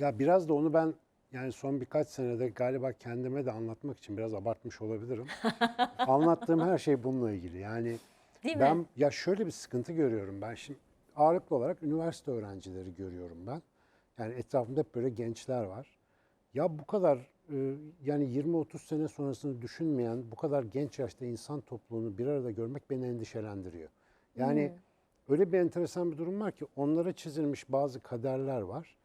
Ya biraz da onu ben yani son birkaç senede galiba kendime de anlatmak için biraz abartmış olabilirim. Anlattığım her şey bununla ilgili. Yani Değil ben mi? ya şöyle bir sıkıntı görüyorum ben şimdi ağırlıklı olarak üniversite öğrencileri görüyorum ben. Yani etrafımda hep böyle gençler var. Ya bu kadar e, yani 20-30 sene sonrasını düşünmeyen bu kadar genç yaşta insan topluluğunu bir arada görmek beni endişelendiriyor. Yani öyle bir enteresan bir durum var ki onlara çizilmiş bazı kaderler var.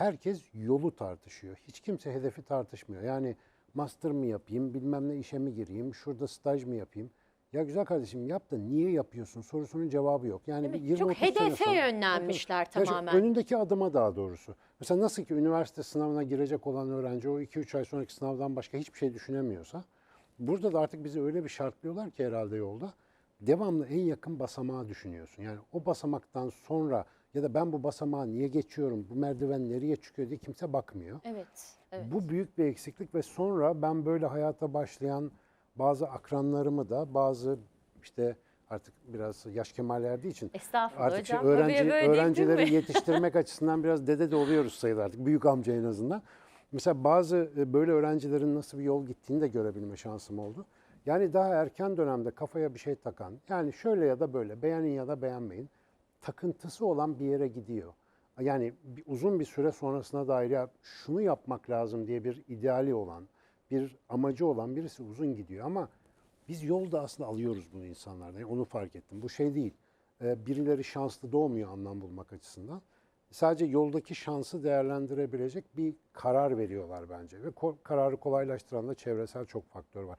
Herkes yolu tartışıyor. Hiç kimse hedefi tartışmıyor. Yani master mı yapayım, bilmem ne işe mi gireyim, şurada staj mı yapayım? Ya güzel kardeşim yap da niye yapıyorsun sorusunun cevabı yok. Yani bir mi? Çok 20-30 sene hedefe yönlenmişler şu tamamen. önündeki adıma daha doğrusu. Mesela nasıl ki üniversite sınavına girecek olan öğrenci o 2-3 ay sonraki sınavdan başka hiçbir şey düşünemiyorsa burada da artık bizi öyle bir şartlıyorlar ki herhalde yolda devamlı en yakın basamağı düşünüyorsun. Yani o basamaktan sonra ya da ben bu basamağı niye geçiyorum, bu merdiven nereye çıkıyor diye kimse bakmıyor. Evet. evet. Bu büyük bir eksiklik ve sonra ben böyle hayata başlayan bazı akranlarımı da bazı işte artık biraz yaş kemal erdiği için artık hocam. öğrenci, öğrencileri yetiştirmek açısından biraz dede de oluyoruz sayılır artık. Büyük amca en azından. Mesela bazı e, böyle öğrencilerin nasıl bir yol gittiğini de görebilme şansım oldu. Yani daha erken dönemde kafaya bir şey takan, yani şöyle ya da böyle, beğenin ya da beğenmeyin, takıntısı olan bir yere gidiyor. Yani bir, uzun bir süre sonrasına dair ya şunu yapmak lazım diye bir ideali olan, bir amacı olan birisi uzun gidiyor ama biz yolda aslında alıyoruz bunu insanlardan. Yani onu fark ettim. Bu şey değil. Ee, birileri şanslı doğmuyor anlam bulmak açısından. Sadece yoldaki şansı değerlendirebilecek bir karar veriyorlar bence. Ve kararı kolaylaştıran da çevresel çok faktör var.